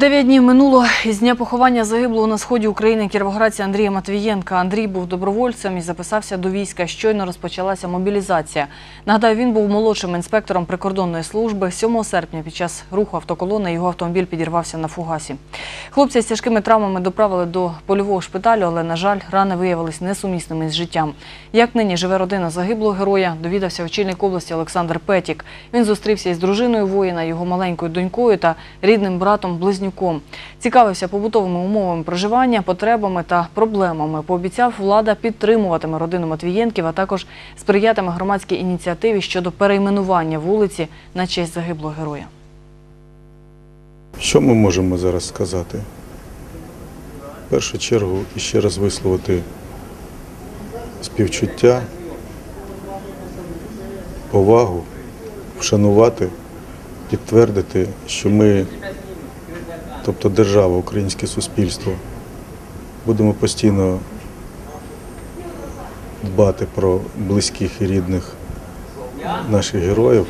Дев'ять днів минуло із дня поховання загиблого на сході України кіровоградця Андрія Матвієнка. Андрій був добровольцем і записався до війська. Щойно розпочалася мобілізація. Нагадаю, він був молодшим інспектором прикордонної служби. 7 серпня під час руху автоколони його автомобіль підірвався на фугасі. Хлопця з тяжкими травмами доправили до польового шпиталю, але, на жаль, рани виявились несумісними з життям. Як нині живе родина загиблого героя, довідався очільник області Олександр Петік. Він зустрівся із дружиною воїна, його маленькою донькою та рідним братом близнюком. Цікавився побутовими умовами проживання, потребами та проблемами. Пообіцяв, влада підтримуватиме родину Матвієнків, а також сприятиме громадській ініціативі щодо перейменування вулиці на честь загиблого героя. Що ми можемо зараз сказати? В першу чергу ще раз висловити співчуття, повагу, вшанувати, підтвердити, що ми, тобто держава, українське суспільство, будемо постійно дбати про близьких і рідних наших героїв.